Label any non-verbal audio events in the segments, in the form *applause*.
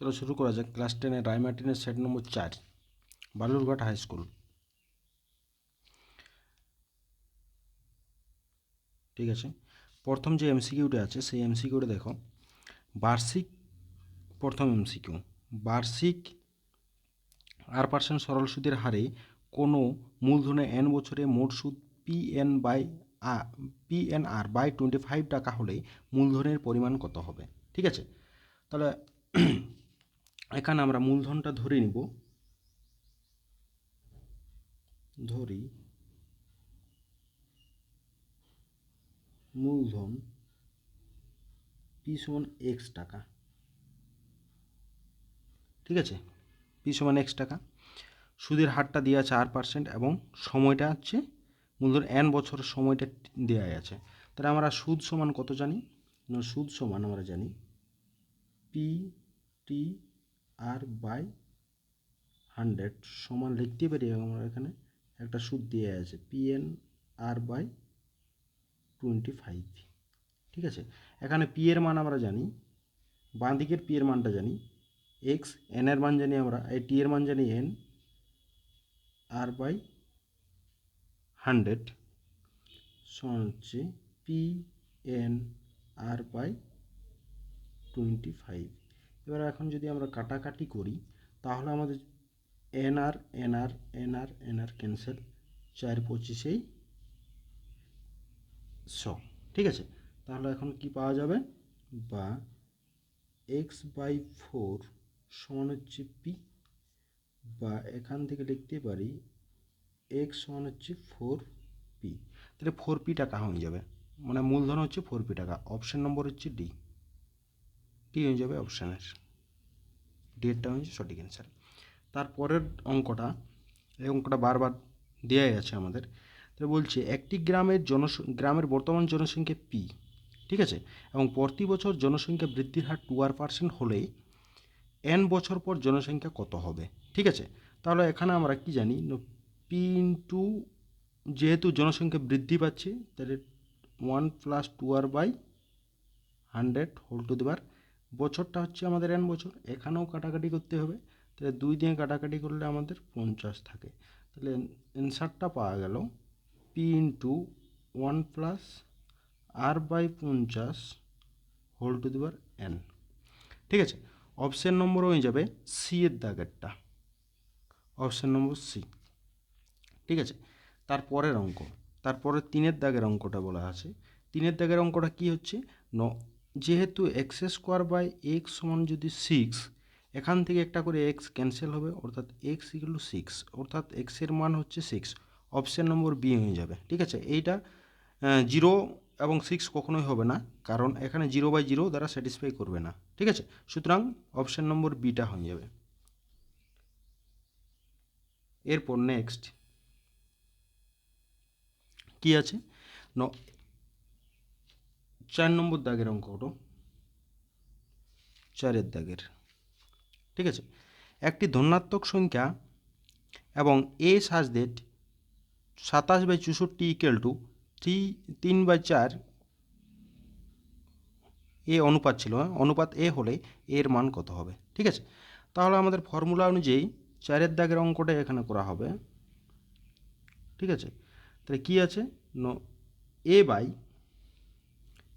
চলো শুরু করা যাক। ক্লাস টেনের রায়মার্টিনের সেট নম্বর চার, বালুরঘাট হাই স্কুল। ঠিক আছে। প্রথম যে এমসিকিউটা আছে, সেই এমসিকিউটা দেখো। বার্ষিক, প্রথম এমসিকিউ। বার্ষিক আর পার্সেন্ট সরল সুদের হারে কোনো মূলধনে এন বছরে মোট সুদ P N by P N R by twenty five টাকা হলে মূলধনের পরিমাণ কত হবে? ঠিক আছে? তাহলে এখানে আমরা মূলধনটা ধরে নিব। ধরি। মূলধন পি সমান এক্স টাকা। ঠিক আছে? পি সমান এক্স টাকা। সুদের হারটা দেওয়া আছে আর পার্সেন্ট এবং সময়টা হচ্ছে মূলধন এন বছরের সময়টা দেওয়া আছে। তাহলে আমরা সুদ সমান কত জানি? না, সুদ সমান আমরা জানি P T R by hundred সমান লিখতে পারি আমরা এখানে একটা সুদ দিয়ে আছে। P N R by twenty five ঠিক আছে? এখানে পি এর মান আমরা জানি, বাঁ দিকের পি এর মানটা জানি এক্স এন এর মান জানি আমরা, এই টি এর মান জানি এন আর বাই হান্ড্রেড সমান হচ্ছে P N R by twenty five এবার এখন যদি আমরা কাটাকাটি করি, তাহলে আমাদের N R N R N R N R cancel, চার পঁচিশেই শ, ঠিক আছে? তাহলে এখন কি পাওয়া যাবে? বা এক্স বাই ফোর সমান হচ্ছে পি, বা এখান থেকে লিখতে পারি এক্স সমান হচ্ছে ফোর পি। তাহলে ফোর পি টাকা হয়ে যাবে। মানে মূলধন হচ্ছে ফোর পি টাকা। অপশান নম্বর হচ্ছে ডি। ডি হয়ে যাবে? অপশানের ডেটটা হচ্ছে সঠিক অ্যান্সার তারপরের অঙ্কটা, এই অঙ্কটা বারবার দেওয়াই আছে আমাদের। তো বলছে, একটি গ্রামের জনস, গ্রামের বর্তমান জনসংখ্যা পি ঠিক আছে? এবং প্রতি বছর জনসংখ্যা বৃদ্ধির হার টু আর পার্সেন্ট হলেই এন বছর পর জনসংখ্যা কত হবে? ঠিক আছে? তাহলে এখানে আমরা কি জানি? পি ইন্টু যেহেতু জনসংখ্যা বৃদ্ধি পাচ্ছে, তাহলে one plus two R by hundred whole two দেবার বছরটা হচ্ছে আমাদের এন বছর, এখানেও কাটাকাটি করতে হবে। তাহলে দুই দিয়ে কাটাকাটি করলে আমাদের পঞ্চাশ থাকে। তাহলে অ্যান্সারটা পাওয়া গেল P into one plus R by পঞ্চাশ হোল টু দিবার এন ঠিক আছে? অপশান নম্বর হয়ে যাবে সি এর দাগেরটা। অপশান নম্বর সি ঠিক আছে? তারপরের অঙ্ক। তারপরে তিনের দাগের অঙ্কটা বলা আছে। তিনের দাগের অঙ্কটা কি হচ্ছে? ন যেহেতু এক্স স্কোয়ার বাই এক্স সমান যদি সিক্স এখান থেকে একটা করে এক্স ক্যান্সেল হবে, অর্থাৎ এক্স টু সিক্স অর্থাৎ এক্সের মান হচ্ছে সিক্স অপশান নম্বর বি হয়ে যাবে, ঠিক আছে? এইটা জিরো এবং সিক্স কখনোই হবে না, কারণ এখানে জিরো বাই জিরো দ্বারা স্যাটিসফাই করবে না, ঠিক আছে? সুতরাং অপশান নম্বর বিটা হয়ে যাবে। এরপর নেক্সট কি আছে? ন চার নম্বর দাগের অঙ্ক অঙ্কটো চারের দাগের। ঠিক আছে? একটি ধনাত্মক সংখ্যা এবং এ সাজ সাজদেট সাতাশ বাই চৌষট্টি ইকুয়াল টু থ্রি তিন বাই চার এ অনুপাত ছিল হ্যাঁ? অনুপাত এ হলে এর মান কত হবে? ঠিক আছে? তাহলে আমাদের ফর্মুলা অনুযায়ী চারের দাগের অঙ্কটা এখানে করা হবে। ঠিক আছে? তাহলে কী আছে? ন, এ বাই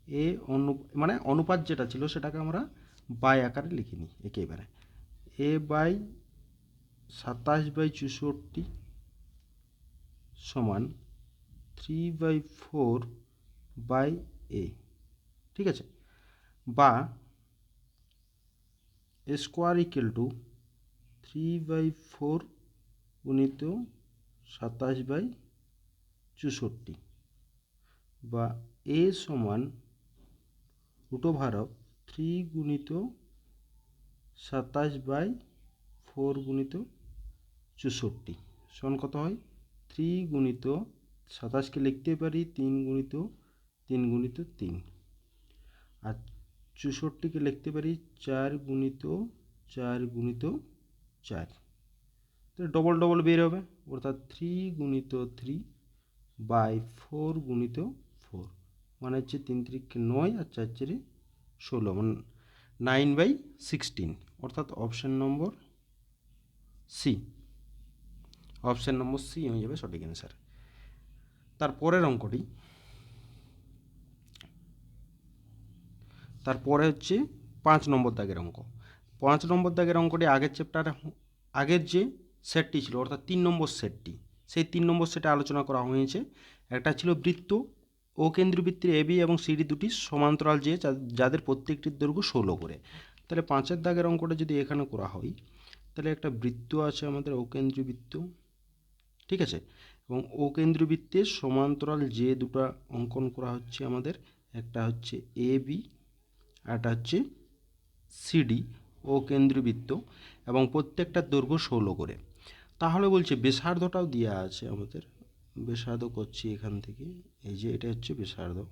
এ অনু মানে অনুপাত যেটা ছিল সেটাকে আমরা বাই আকারে লিখে নিই একেবারে। এ বাই সাতাশ বাই চৌষট্টি সমান three by four by a ঠিক আছে? বা a square equal to three by four গুণিত সাতাশ বাই চৌষট্টি বা এ সমান রুট ওভার থ্রি গুণিত সাতাশ বাই ফোর গুণিত চৌষট্টি। সমান কত হয়? থ্রি গুণিত সাতাশকে লিখতে পারি তিন গুণিত তিন গুণিত তিন। আর চৌষট্টিকে লিখতে পারি চার গুণিত চার গুণিত চার। ডবল ডবল বের হবে। অর্থাৎ থ্রি গুণিত থ্রি বাই ফোর গুণিত ফোর। মানে হচ্ছে তিন তিরিকে নয় আর চার চারে ষোলো মানে নাইন বাই সিক্সটিন অর্থাৎ option number C option number C হয়ে যাবে সঠিক অ্যান্সার তারপরের অঙ্কটি। তারপরে হচ্ছে পাঁচ নম্বর দাগের অঙ্ক। পাঁচ নম্বর দাগের অঙ্কটি আগের চ্যাপ্টার আগের যে সেটটি ছিল, অর্থাৎ তিন নম্বর সেটটি সেই তিন নম্বর সেটে আলোচনা করা হয়েছে। একটা ছিল বৃত্ত ও কেন্দ্রবৃত্তির এবি এবং সিডি দুটি সমান্তরাল যে যাদের প্রত্যেকটির দৈর্ঘ্য ষোলো করে। তাহলে পাঁচের দাগের অঙ্কটা যদি এখানে করা হয়, তাহলে একটা বৃত্ত আছে আমাদের ও কেন্দ্রবৃত্ত, ঠিক আছে? এবং ও কেন্দ্রবৃত্তের সমান্তরাল যে দুটো অঙ্কন করা হচ্ছে আমাদের, একটা হচ্ছে এ, বি একটা হচ্ছে সিডি ও কেন্দ্রবৃত্ত, এবং প্রত্যেকটার দৈর্ঘ্য ষোলো করে। তাহলে বলছে, বেসার্ধটাও দেওয়া আছে আমাদের। বেসার্ধ করছি এখান থেকে। এই যে এটা হচ্ছে বেসার্ধ।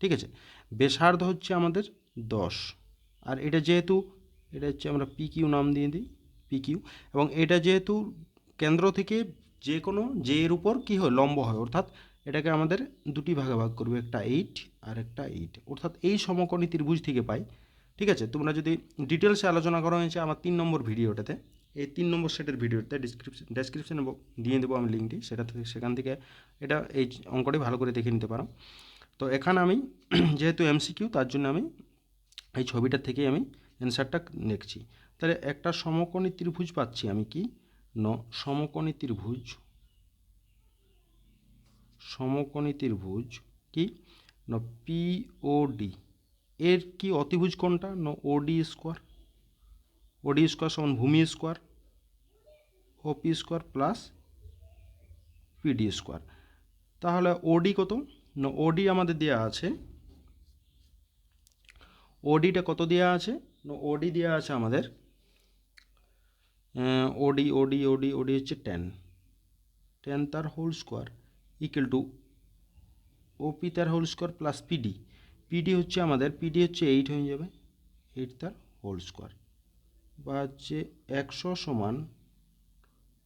ঠিক আছে? বেসার্ধ হচ্ছে আমাদের দশ। আর এটা যেহেতু, এটা হচ্ছে আমরা পি কিউ নাম দিয়ে দিই পি কিউ এবং এটা যেহেতু কেন্দ্র থেকে যে কোনো, যে এর উপর কী হয়, লম্ব হয়, অর্থাৎ এটাকে আমাদের দুটি ভাগে ভাগ করবে, একটা এইট আর একটা এইট অর্থাৎ এই সমকোণী ত্রিভুজ থেকে পাই। ঠিক আছে? তোমরা যদি ডিটেলসে আলোচনা করা হয়েছে আমার তিন নম্বর ভিডিওটাতে এই তিন নম্বর সেটের ভিডিওতে ডিসক্রিপশন ডেসক্রিপশনে দিয়ে দেবো আমি লিঙ্কটি সেটা থেকে সেখান থেকে এটা এই অঙ্কটি ভালো করে দেখে নিতে পারো। তো এখানে আমি *clears throat* যেহেতু এমসিকিউ তার জন্য আমি এই ছবিটা থেকে আমি অ্যান্সারটা দেখছি। তাহলে একটা সমকোণী ত্রিভুজ পাচ্ছি আমি কি? ন, সমকোণী ত্রিভুজ। সমকোণী ত্রিভুজ কি? ন পিওডি এর কি অতিভুজ কোনটা? ন ওডি স্কোয়ার ওডি স্কোয়ার সমান ভূমি square OP square plus PD square. তাহলে ওডি কত? না ওডি আমাদের দেওয়া আছে। ওডিটা কত দেওয়া আছে? না ওডি দেওয়া আছে আমাদের ওডি ওডি ওডি ওডি হচ্ছে টেন টেন তার whole square equal to OP তার whole square plus PD PD হচ্ছে আমাদের পিডি হচ্ছে এইট হয়ে যাবে এইট তার হোল স্কোয়ার বা হচ্ছে একশো সমান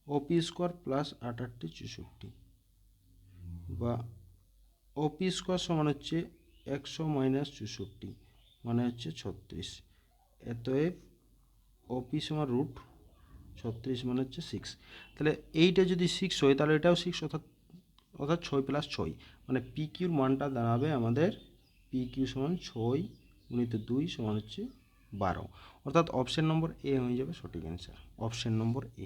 ওপি স্কোয়ার প্লাস আটাটটি চৌষট্টি বা ওপি স্কোয়ার সমান হচ্ছে একশো মাইনাস চৌষট্টি মানে হচ্ছে ছত্রিশ। এতএব ওপি সমান রুট ছত্রিশ মানে হচ্ছে সিক্স তাহলে এইটা যদি সিক্স হয়, তাহলে এটাও সিক্স অর্থাৎ অর্থাৎ ছয় প্লাস ছয় মানে পি কিউর মানটা দাঁড়াবে আমাদের পি কিউ সমান ছয় গুণিত দুই সমান হচ্ছে বারো। অর্থাৎ অপশন নম্বর এ হয়ে যাবে সঠিক অ্যান্সার অপশন নম্বর এ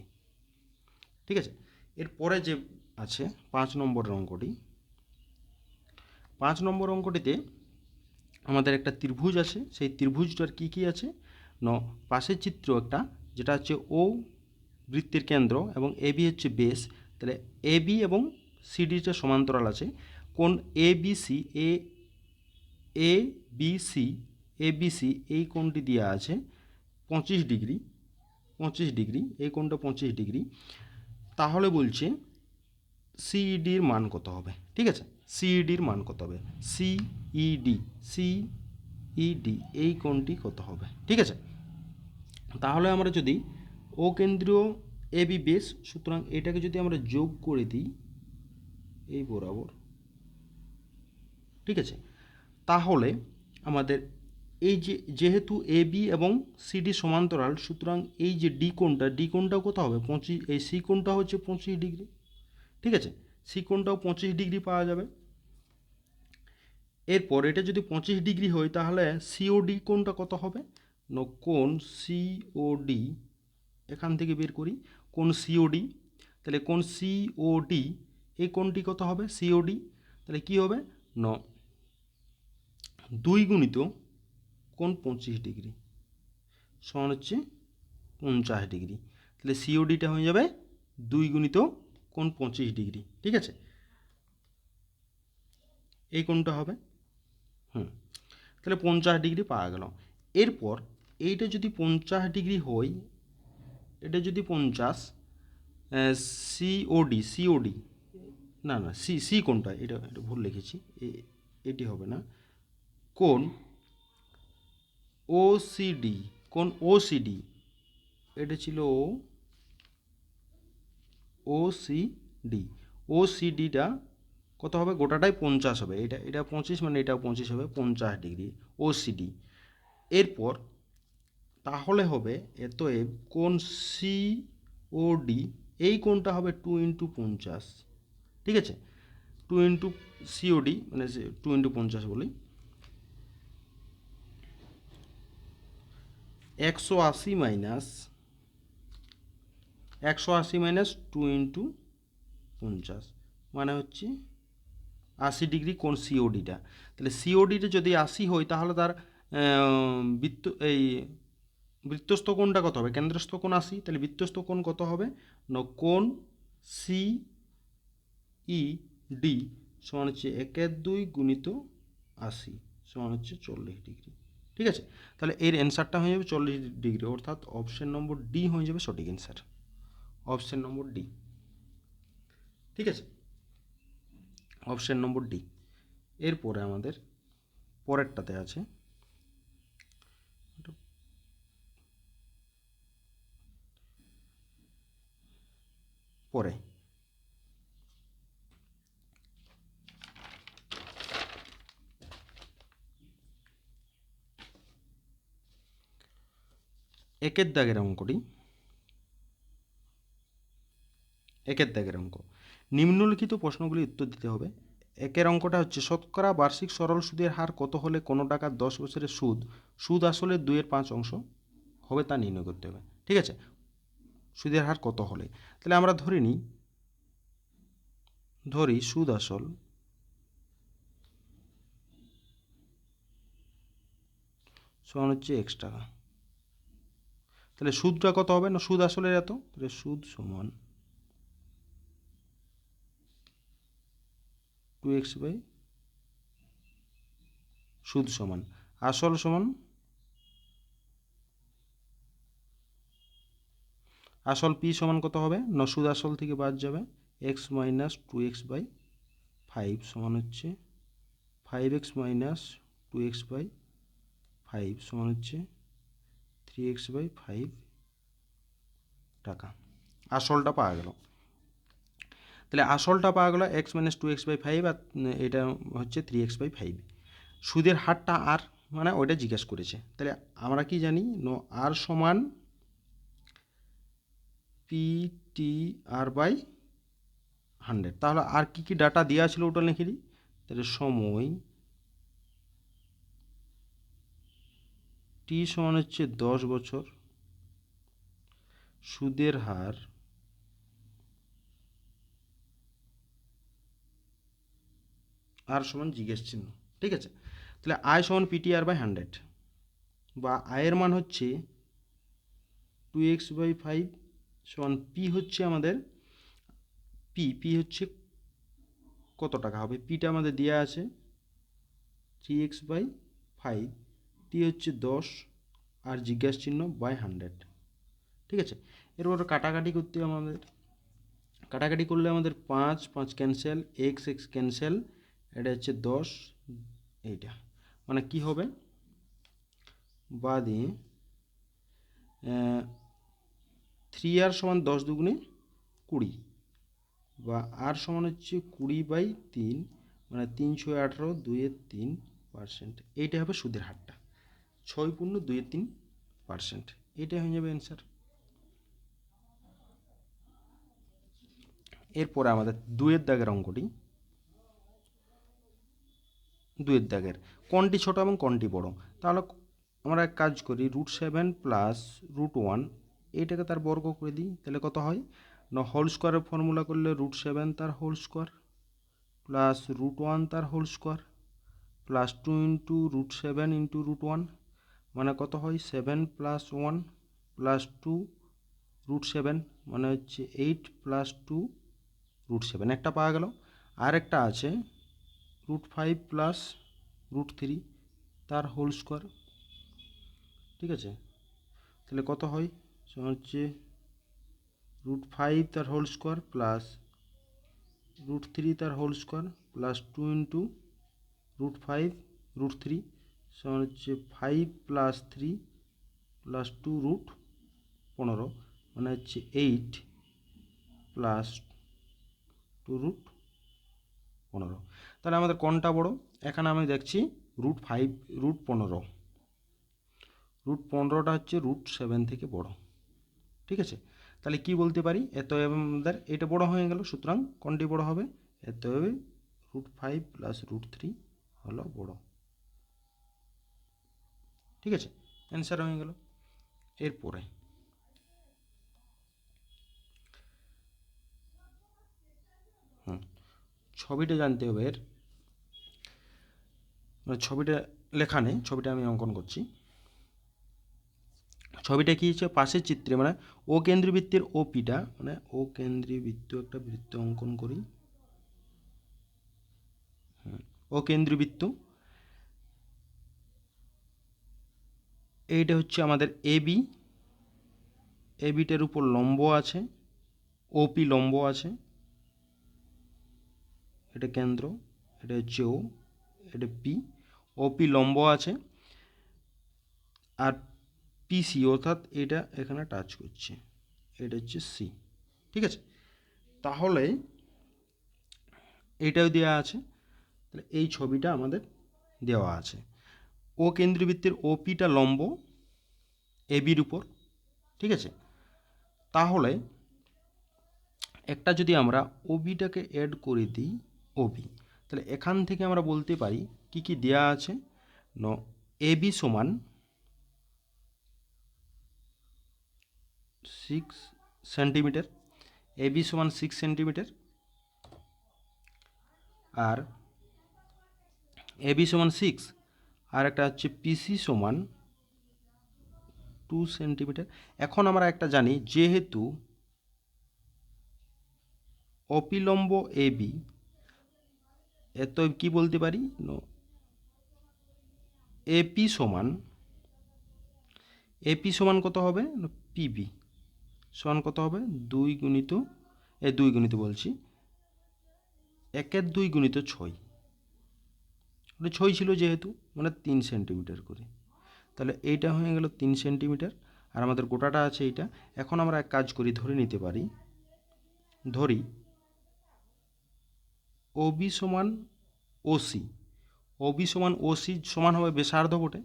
ঠিক আছে? এরপরে যে আছে, পাঁচ নম্বর অঙ্কটি। পাঁচ নম্বর অঙ্কটিতে আমাদের একটা ত্রিভুজ আছে। সেই ত্রিভুজটার কি কি আছে? ন, পাশের চিত্র একটা, যেটা হচ্ছে ও বৃত্তের কেন্দ্র এবং এ বি হচ্ছে বেস তাহলে এ বি এবং সিডিটা সমান্তরাল আছে। কোন A B C A A B C A B C এই কোণটি দেওয়া আছে পঁচিশ ডিগ্রি পঁচিশ ডিগ্রি, এই কোণটা পঁচিশ ডিগ্রি। তাহলে বলছে সিইডির মান কত হবে? ঠিক আছে? সিইডির মান কত হবে? সিইডি সিইডি এই কোণটি কত হবে? ঠিক আছে? তাহলে আমরা যদি ও কেন্দ্রীয় এ বি বেস সুতরাং এটাকে যদি আমরা যোগ করে দিই, এই বরাবর, ঠিক আছে? তাহলে আমাদের এই যে, যেহেতু এ বি এবং সিডি সমান্তরাল, সুতরাং এই যে ডি কোণটা ডি কোণটাও কত হবে? পঁচিশ, এই সি কোণটা হচ্ছে পঁচিশ ডিগ্রি। ঠিক আছে? সি কোণটাও পঁচিশ ডিগ্রি পাওয়া যাবে। এরপর এটা যদি পঁচিশ ডিগ্রি হয়, তাহলে সিওডি কোণটা কত হবে? ন, কোণ সিওডি এখান থেকে বের করি কোন সিওডি তাহলে কোন সিওডি এই কোণটি কত হবে? সিওডি তাহলে কি হবে? ন। দুই গুণিত কোন পঁচিশ ডিগ্রি, সমান হচ্ছে পঞ্চাশ ডিগ্রি। তাহলে সিওডিটা হয়ে যাবে দুই গুণিত কোন পঁচিশ ডিগ্রি, ঠিক আছে? এই কোণটা হবে। হুম, তাহলে পঞ্চাশ ডিগ্রি পাওয়া গেল। এরপর এইটা যদি পঞ্চাশ ডিগ্রি হয় এটা যদি পঞ্চাশ সিওডি সিওডি না না সি সি কোনটা এটা ভুল লিখেছি এটি হবে না। কোন ওসিডি কোন ওসিডি এটা ছিল ও ওসিডি ওসিডিটা কত হবে? গোটাটাই পঞ্চাশ হবে। এটা এটা পঁচিশ মানে এটাও পঁচিশ হবে, পঞ্চাশ ডিগ্রি। ওসিডি এরপর তাহলে হবে এতএব কোন সি ও ডি এই কোণটা হবে টু ইন্টু পঞ্চাশ। ঠিক আছে? টু ইন্টু সিওডি মানে টু ইন্টু পঞ্চাশ বলি। একশো আশি মাইনাস একশো আশি মাইনাস টু ইন্টু পঞ্চাশ। মানে হচ্ছে আশি ডিগ্রি কোন সিওডিটা তাহলে সিওডিটা যদি আশি হয়, তাহলে তার বৃত্ত, এই বৃত্তস্থ কোণটা কত হবে? কেন্দ্রস্থ কোণ আশি। তাহলে বৃত্তস্থ কোণ কত হবে? না, কোণ সি ই ডি সমান হচ্ছে একের দুই গুণিত আশি, সমান হচ্ছে চল্লিশ ডিগ্রি ঠিক আছে? তাহলে এর অ্যান্সারটা হয়ে যাবে চল্লিশ ডিগ্রি। অর্থাৎ অপশন নম্বর ডি হয়ে যাবে সঠিক অ্যান্সার অপশন নম্বর ডি ঠিক আছে? অপশন নম্বর ডি এরপরে আমাদের পরেরটাতে আছে। পরে। একের দাগের অঙ্কটি। একের দাগের অঙ্ক। নিম্নলিখিত প্রশ্নগুলি উত্তর দিতে হবে। একের অঙ্কটা হচ্ছে, শতকরা বার্ষিক সরল সুদের হার কত হলে কোনো টাকার দশ বছরের সুদ সুদ আসলে দুইয়ের পাঁচ অংশ হবে তা নির্ণয় করতে হবে। ঠিক আছে? সুদের হার কত হলে? তাহলে আমরা ধরে নিই, ধরি সুদ আসল সমান হচ্ছে এক্স টাকা। তাহলে সুদটা কত হবে? না সুদ আসলের এত? তাহলে সুদ সমান টু এক্স বাই সুদ সমান। আসল সমান আসল পি সমান কত হবে? ন সুদ আসল থেকে বাদ যাবে। X minus two x by five সমান হচ্ছে five x minus two x by five সমান হচ্ছে থ্রি এক্স বাই ফাইভ টাকা। আসলটা পাওয়া গেল। তাহলে আসলটা পাওয়া গেল x minus two x by five আর এটা হচ্ছে থ্রি এক্স বাই ফাইভ সুদের হারটা আর মানে ওইটা জিজ্ঞেস করেছে। তাহলে আমরা কি জানি? ন আর সমান P T R by hundred তাহলে আর কি কি ডাটা দেওয়া ছিল ওটা লিখে দিই তাহলে সময় টি সমান হচ্ছে দশ বছর। সুদের হার আর সমান জিজ্ঞেস চিহ্ন, ঠিক আছে? তাহলে আয় সমান পিটি আর বাই হান্ড্রেড বা আয়ের মান হচ্ছে টু এক্স বাই ফাইভ সমান পি হচ্ছে আমাদের পি পি হচ্ছে কত টাকা হবে? পিটা আমাদের দেওয়া আছে three x by five T হচ্ছে দশ আর জিজ্ঞাসা চিহ্ন বাই হান্ড্রেড ঠিক আছে? এরপর কাটাকাটি করতে হবে আমাদের। কাটাকাটি করলে আমাদের পাঁচ পাঁচ ক্যান্সেল এক্স এক্স ক্যান্সেল এটা হচ্ছে দশ, এইটা। মানে কি হবে? বা দিয়ে থ্রি আর সমান দশ দুগুণে কুড়ি বা আর সমান হচ্ছে কুড়ি বাই তিন মানে তিনশো আঠারো দুইয়ের তিন পার্সেন্ট এইটা হবে সুদের হারটা। ছয় পূর্ণ দুইয়ের তিন পার্সেন্ট। এইটাই হয়ে যাবে অ্যান্সার এরপরে আমাদের দুয়ের দাগের অঙ্কটি। দুয়ের দাগের। কোনটি ছোট এবং কোনটি বড়? তাহলে আমরা এক কাজ করি root seven plus root one এইটাকে তার বর্গ করে দিই, তাহলে কত হয়? না হোল স্কোয়ারের ফর্মুলা করলে রুট সেভেন তার whole square plus root one তার whole square plus two into root seven into root one মানে কত হয়? Seven plus one plus two root seven মানে হচ্ছে eight plus two root seven একটা পাওয়া গেল। আর একটা আছে root five plus root three তার হোল স্কোয়ার ঠিক আছে? তাহলে কত হয়? হচ্ছে রুট ফাইভ তার whole square plus root three তার whole square plus two into root five root three সমান হচ্ছে five plus three plus two root পনেরো মানে হচ্ছে এইট প্লাস টু রুট পনেরো। তাহলে আমাদের কোনটা বড়? এখানে আমি দেখছি রুট ফাইভ রুট পনেরো। রুট পনেরোটা হচ্ছে রুট সেভেন থেকে বড়। ঠিক আছে? তাহলে কি বলতে পারি? এত আমাদের এটা বড় হয়ে গেল, সুতরাং কোনটি বড় হবে? এত root five plus root three হলো বড়। ঠিক আছে? অ্যান্সার হয়ে গেল। এরপরে হুম, ছবিটা জানতে হবে এর। মানে ছবিটা লেখা নেই, ছবিটা আমি অঙ্কন করছি। ছবিটা কী হচ্ছে? পাশের চিত্রে মানে ও কেন্দ্রবৃত্তের ও পিটা মানে ও কেন্দ্রীয় বৃত্ত একটা বৃত্ত অঙ্কন করি। ও কেন্দ্রীয় বৃত্ত এইটা হচ্ছে আমাদের এ বি এ উপর লম্ব আছে ওপি লম্ব আছে। এটা কেন্দ্র, এটা হচ্ছে ও এটা পি ওপি লম্ব আছে। আর পিসি অর্থাৎ এটা এখানে টাচ করছে, এটা হচ্ছে সি ঠিক আছে? তাহলে এটাও দেওয়া আছে, তাহলে এই ছবিটা আমাদের দেওয়া আছে। ও কেন্দ্রবৃত্তের ওপিটা লম্ব, এবির উপর, ঠিক আছে? তাহলে একটা যদি আমরা ওবিটাকে অ্যাড করে দিই, ওবি, তাহলে এখান থেকে আমরা বলতে পারি কি কি দেয়া আছে? ন, এবি সমান সিক্স সেন্টিমিটার এবি সমান সিক্স সেন্টিমিটার আর এবি সমান সিক্স আর একটা হচ্ছে পিসি সমান টু সেন্টিমিটার এখন আমরা একটা জানি, যেহেতু অপিলম্ব এ বি এত কি বলতে পারি? এপি সমান এপি সমান কত হবে? পিবি সমান কত হবে? দুই গুণিত, এ দুই গুণিত বলছি। একের দুই গুণিত ছয়। ছয় ছিল যেহেতু মানে তিন সেন্টিমিটার করে। তাহলে এইটা হয়ে গেল তিন সেন্টিমিটার, আর আমাদের গোটাটা আছে এইটা। এখন আমরা এক কাজ করি, ধরে নিতে পারি। ধরি ওবি সমান ওসি ওবি সমান ওসি সমান হবে বেসার্ধ বটে।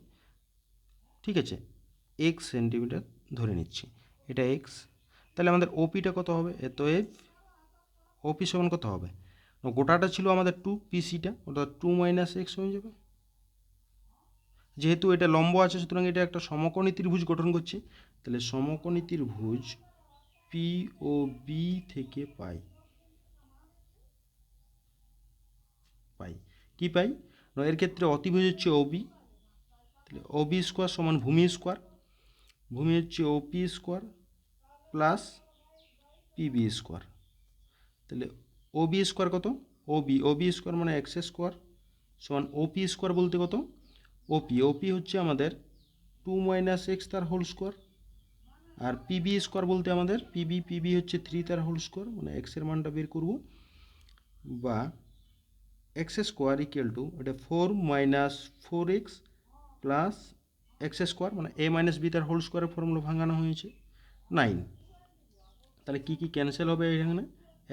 ঠিক আছে? এক্স সেন্টিমিটার ধরে নিচ্ছি। এটা এক্স তাহলে আমাদের ওপিটা কত হবে? এত এফ ওপি সমান কত হবে? গোটাটা ছিল আমাদের টু পিসিটা ওটা টু মাইনাস এক্স হয়ে যাবে। যেহেতু এটা লম্ব আছে, সুতরাং এটা একটা সমকোণী ত্রিভুজ গঠন করছে। তাহলে সমকোণী ত্রিভুজ পি ও বি থেকে পাই। পাই। কি পাই? এর ক্ষেত্রে অতিভুজ হচ্ছে ওবি তাহলে ওবি স্কোয়ার সমান ভূমি স্কোয়ার ভূমি হচ্ছে OP square plus PB square তাহলে ওবি স্কোয়ার কত? ওবি ওবি স্কোয়ার মানে এক্স স্কোয়ার সমান ওপি স্কোয়ার বলতে কত? ওপি ওপি হচ্ছে আমাদের টু মাইনাস এক্স তার হোল স্কোয়ার আর পিবি স্কোয়ার বলতে আমাদের পিবি পিবি হচ্ছে থ্রি তার হোল স্কোয়ার মানে এক্সের মানটা বের করব বা এক্স স্কোয়ার ইকুয়াল টু এটা four minus four x plus x square মানে এ মাইনাস বি তার হোল স্কোয়ারের ফর্মুলা ভাঙানো হয়েছে। নাইন তাহলে কী কী ক্যান্সেল হবে এখানে?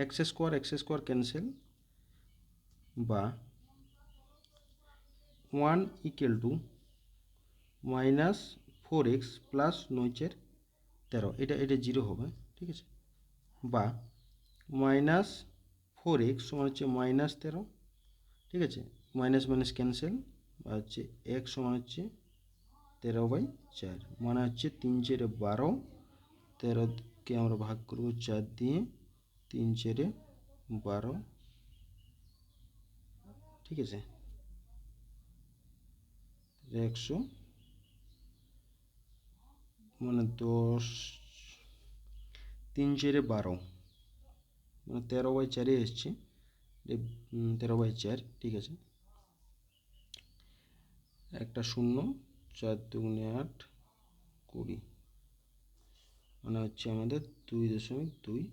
X square x square cancel বা one equal to minus four x plus নয়চের তেরো। এটা এটা জিরো হবে, ঠিক আছে? বা মাইনাস ফোর এক্স সমান হচ্ছে মাইনাস তেরো, ঠিক আছে? মাইনাস মাইনাস ক্যান্সেল বা হচ্ছে এক সমান হচ্ছে তেরো বাই চার। মানে হচ্ছে তিন চেরে বারো, তেরোকে আমরা ভাগ করব চার দিয়ে তিন চেরে বারো। ঠিক আছে? একশো। মানে দশ। তিন চেরে বারো। মানে তেরো বাই চারে এসছে। তেরো বাই চার, ঠিক আছে? একটা শূন্য, চার দুগুণে আট কুড়ি। মানে হচ্ছে আমাদের দুই দশমিক দুই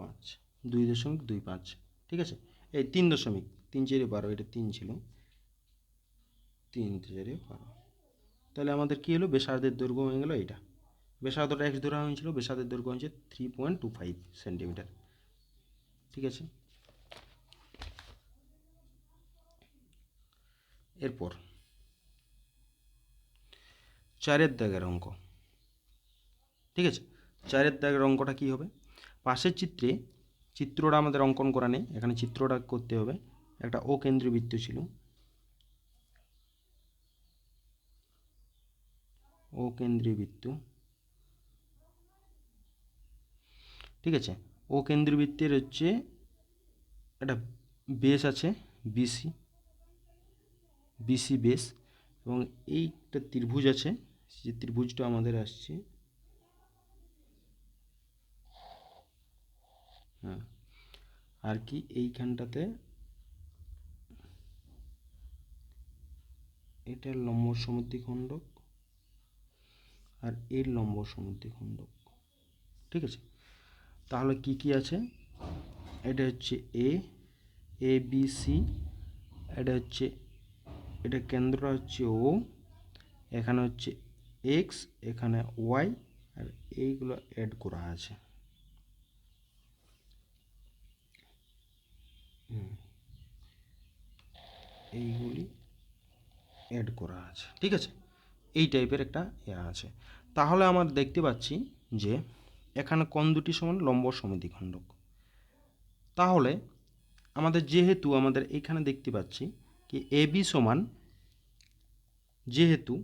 পাঁচ, দুই দশমিক দুই পাঁচ, ঠিক আছে? এই তিন দশমিক, তিন চারে বারো, এটা তিন ছিল। তিন চারে বারো। তাহলে আমাদের কী হলো? বেসার্ধের দৈর্ঘ্য হয়ে গেলো এটা বেসার্ধটা এক্স ধরা হয়েছিল বেসার্ধের দৈর্ঘ্য হয়েছে three point two five centimetre ঠিক আছে? এরপর, চারের দাগের অঙ্ক। ঠিক আছে? চারের দাগের অঙ্কটা কী হবে? পাশের চিত্রে চিত্রটা আমাদের অঙ্কন করা নেই, এখানে চিত্রটা করতে হবে। একটা ও কেন্দ্রীয় বৃত্ত ছিল। ও কেন্দ্রীয় বৃত্ত ঠিক আছে? ও কেন্দ্রীয় বৃত্তের হচ্ছে একটা বেস আছে বিসি বিসি বেস এবং এইটা ত্রিভুজ আছে যে ত্রিভুজটা আমাদের আসছে। হ্যাঁ। আর কি এইখানটাতে? এটা লম্ব সমুদ্রিখণ্ডক আর এর লম্ব সমুদ্রিখণ্ডক ঠিক আছে? তাহলে কি কি আছে? এটা হচ্ছে এ এ বি সি এটা হচ্ছে, এটা কেন্দ্র হচ্ছে ও এখানে হচ্ছে এক্স এখানে ওয়াই আর এইগুলো অ্যাড করা আছে। এইগুলি অ্যাড করা আছে। ঠিক আছে? এই টাইপের একটা ইয়া আছে। তাহলে আমরা দেখতে পাচ্ছি যে এখানে কোন দুটি সমান, লম্ব সমদ্বিখণ্ডক। তাহলে আমাদের যেহেতু আমাদের এখানে দেখতে পাচ্ছি কি এ বি সমান যেহেতু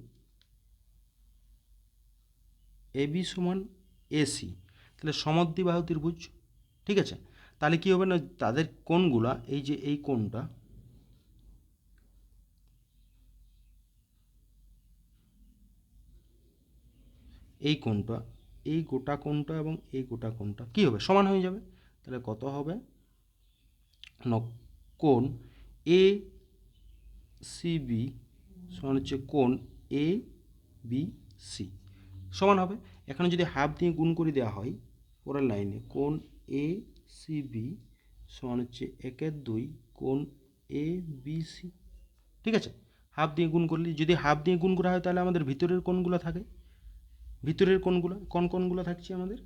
এ বি সমান এসি তাহলে সমদ্বিবাহু ত্রিভুজ, ঠিক আছে? তাহলে কী হবে না, তাদের কোণগুলা, এই যে এই কোণটা এই কোণটা, এই গোটা কোণটা এবং এই গোটা কোণটা কী হবে? সমান হয়ে যাবে। তাহলে কত হবে? কোণ এ সিবি সমান হচ্ছে কোণ এ বি সি। সমান হবে। এখানে যদি হাফ দিয়ে গুণ করে দেওয়া হয় পরের লাইনে, কোণ এ সি বি সমান হচ্ছে একের দুই, কোণ এ বি সি। ঠিক আছে? হাফ দিয়ে গুণ করলে, যদি হাফ দিয়ে গুণ করা হয়, তাহলে আমাদের ভিতরের কোণগুলো থাকে। ভিতরের কোণগুলো, কোন কোণগুলো থাকছে আমাদের?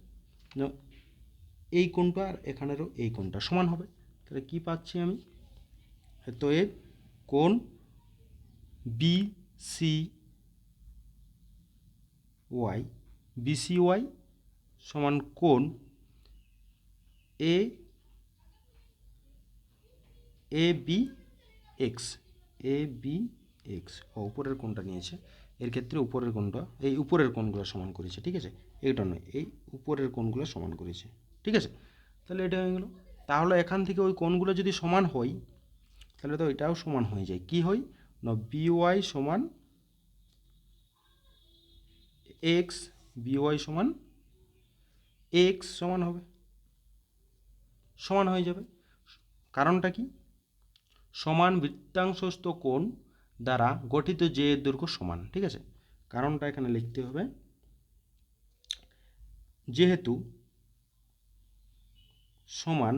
এই কোণটা আর এখানেরও এই কোণটা সমান হবে। তাহলে কি পাচ্ছি আমি? তো এর কোণ B C Y BC Y সমান কোণ A A B X A B X উপরের কোণটা নিয়েছে। এর ক্ষেত্রে উপরের কোণটা, এই উপরের কোণগুলো সমান করেছে, ঠিক আছে? এইটা নয়, এই উপরের কোণগুলো সমান করেছে, ঠিক আছে? তাহলে এটা হয়ে গেল। তাহলে এখান থেকে ওই কোণগুলো যদি সমান হয়, তাহলে তো এটাও সমান হয়ে যায়। কি হয়? না বিওয়াই সমান এক্স বিওয়াই সমান এক্স সমান হবে। সমান হয়ে যাবে। কারণটা কি? সমান বৃত্তাংশস্থ কোণ দ্বারা গঠিত যে দৈর্ঘ্য সমান, ঠিক আছে? কারণটা এখানে লিখতে হবে, যেহেতু সমান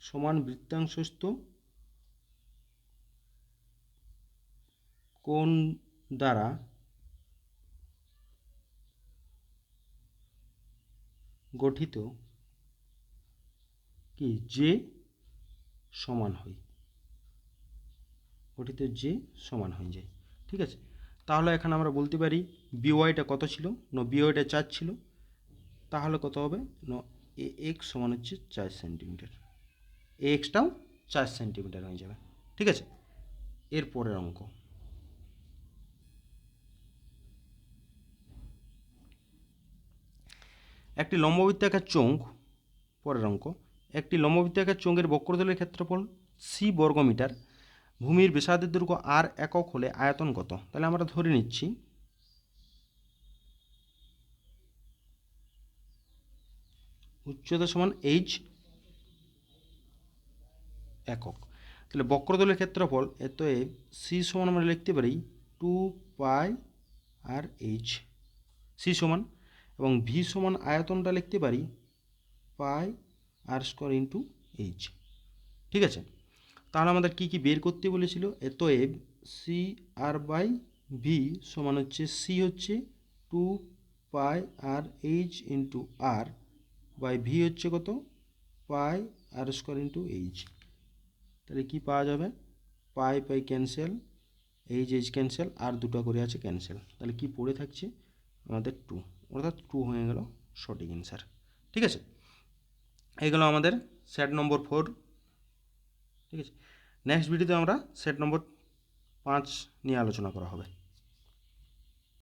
সমান বৃত্তাংশস্থ কোণ দ্বারা গঠিত কি? যে সমান হয়। গঠিত যে সমান হয়ে যায়। ঠিক আছে? তাহলে এখন আমরা বলতে পারি বিওয়াইটা কত ছিল? ন বিওয়াইটা চার ছিল। তাহলে কত হবে? ন এ এক্স সমান হচ্ছে চার সেন্টিমিটার। এ এক্সটাও চার সেন্টিমিটার হয়ে যাবে। ঠিক আছে? এর পরের অঙ্ক। একটি লম্ববৃত্তাকার চোঙ, পরের অঙ্ক, একটি লম্ববৃত্তাকার চোঙের বক্রতলের ক্ষেত্রফল সি বর্গমিটার ভূমির ব্যাসার্ধের দৈর্ঘ্য আর একক হলে আয়তন কত? তাহলে আমরা ধরে নিচ্ছি। উচ্চতা সমান এইচ একক। তাহলে বক্রতলের ক্ষেত্রফল এত সি সমান আমরা লিখতে পারি two pi r h C সমান এবং ভি সমান আয়তনটা লিখতে পারি pi r square into h ঠিক আছে? তাহলে আমাদের কি কি বের করতে বলেছিল? এতএব সি আর বাই ভি সমান হচ্ছে সি হচ্ছে two pi r h into r by V হচ্ছে কত? Pi r square into h তাহলে কি পাওয়া যাবে? Pi pi cancel h h cancel r দুটো করে আছে ক্যান্সেল তাহলে কি পড়ে থাকছে? আমাদের টু অর্থাৎ টু হয়ে গেল সঠিক অ্যান্সার ঠিক আছে? এই গেল আমাদের স্যাট নম্বর ফোর ঠিক আছে? নেক্সট ভিডিওতে আমরা সেট নম্বর পাঁচ নিয়ে আলোচনা করা হবে।